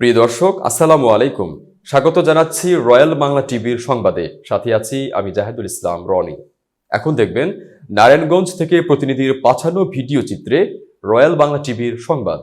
প্রিয় দর্শক, আসসালামু আলাইকুম। স্বাগত জানাচ্ছি রয়্যাল বাংলা টিভির সংবাদে। সাথে আছি আমি জাহেদুল ইসলাম, রনি। এখন দেখবেন, নারায়ণগঞ্জ থেকে প্রতিনিধির পাঠানো ভিডিও চিত্রে রয়্যাল বাংলা টিভির সংবাদ।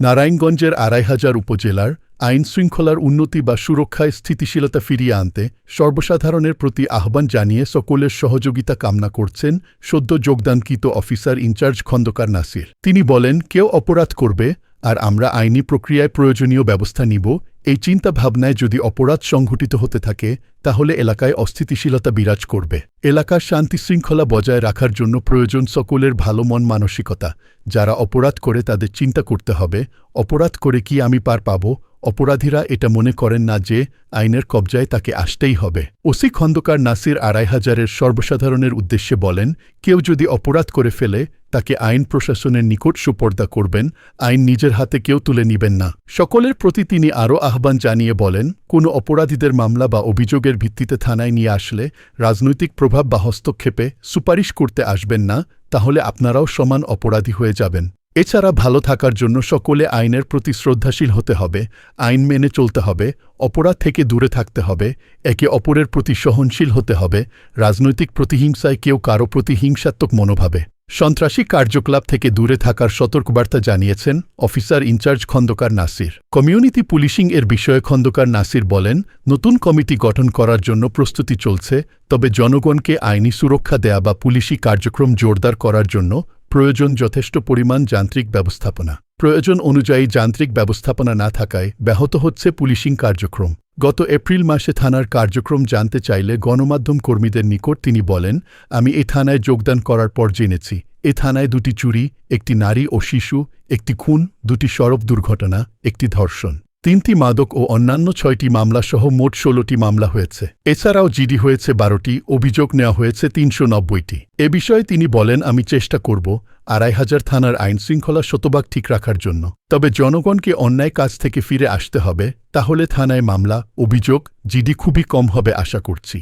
নারায়ণগঞ্জের আড়াই হাজার উপজেলার আইন শৃঙ্খলার উন্নতি বা সুরক্ষায় স্থিতিশীলতা ফিরিয়ে আনতে সর্বসাধারণের প্রতি আহ্বান জানিয়ে সকলের সহযোগিতা কামনা করছেন সদ্য যোগদানকৃত officer in charge Khandakar Nasir. তিনি বলেন, কেউ অপরাধ করবে আর আমরা আইনি প্রক্রিয়ায় প্রয়োজনীয় ব্যবস্থা নিব, এই চিন্তা ভাবনায় যদি অপরাধ সংঘটিত হতে থাকে, তাহলে এলাকায় অস্থিতিশীলতা বিরাজ করবে। এলাকার শান্তি শৃঙ্খলা বজায় রাখার জন্য প্রয়োজন সকলের ভালো মন মানসিকতা। যারা অপরাধ করে তাদের চিন্তা করতে হবে, অপরাধ করে কি আমি পার পাব অপরাধীরা এটা মনে করেন না যে আইনের কবজায় তাকে আসতেই হবে। ওসি খন্দকার নাসির আড়াই হাজারের সর্বসাধারণের উদ্দেশ্যে বলেন, কেউ যদি অপরাধ করে ফেলে, তাকে আইন প্রশাসনের নিকট সুপর্দা করবেন, আইন নিজের হাতে কেউ তুলে নিবেন না। সকলের প্রতি তিনি আরও আহ্বান জানিয়ে বলেন, কোনো অপরাধীদের মামলা বা অভিযোগের ভিত্তিতে থানায় নিয়ে আসলে রাজনৈতিক প্রভাব বা হস্তক্ষেপে সুপারিশ করতে আসবেন না, তাহলে আপনারাও সমান অপরাধী হয়ে যাবেন। এছাড়া ভালো থাকার জন্য সকলে আইনের প্রতি শ্রদ্ধাশীল হতে হবে, আইন মেনে চলতে হবে, অপরাধ থেকে দূরে থাকতে হবে, একে অপরের প্রতি সহনশীল হতে হবে, রাজনৈতিক প্রতিহিংসায় কেউ কারও প্রতি হিংসাত্মক মনোভাবে। সন্ত্রাসী কার্যকলাপ থেকে দূরে থাকার সতর্কবার্তা জানিয়েছেন officer in charge Khandakar Nasir. Community policing এর বিষয়ে খন্দকার নাসির বলেন, নতুন কমিটি গঠন করার জন্য প্রস্তুতি চলছে, তবে জনগণকে আইনি সুরক্ষা দেয়া বা পুলিশি কার্যক্রম জোরদার করার জন্য প্রয়োজন যথেষ্ট পরিমাণ যান্ত্রিক ব্যবস্থাপনা। প্রয়োজন অনুযায়ী যান্ত্রিক ব্যবস্থাপনা না থাকায় ব্যাহত হচ্ছে পুলিশিং কার্যক্রম। গত এপ্রিল মাসে থানার কার্যক্রম জানতে চাইলে গণমাধ্যম কর্মীদের নিকট তিনি বলেন, আমি এ থানায় যোগদান করার পর জেনেছি। এ থানায় দুটি চুরি, একটি নারী ও শিশু, একটি খুন, দুটি সড়ক দুর্ঘটনা, একটি ধর্ষণ। তিনটি মাদক ও অন্যান্য ছয়টি মামলাসহ মোট ষোলোটি মামলা হয়েছে। এছাড়াও জিডি হয়েছে বারোটি, অভিযোগ নেওয়া হয়েছে তিনশো নব্বইটি। এ বিষয়ে তিনি বলেন, আমি চেষ্টা করব আড়াই হাজার থানার আইন শৃঙ্খলা শতভাগ ঠিক রাখার জন্য। তবে জনগণকে অন্যায় কাজ থেকে ফিরে আসতে হবে। তাহলে থানায় মামলা, অভিযোগ, জিডি খুবই কম হবে আশা করছি।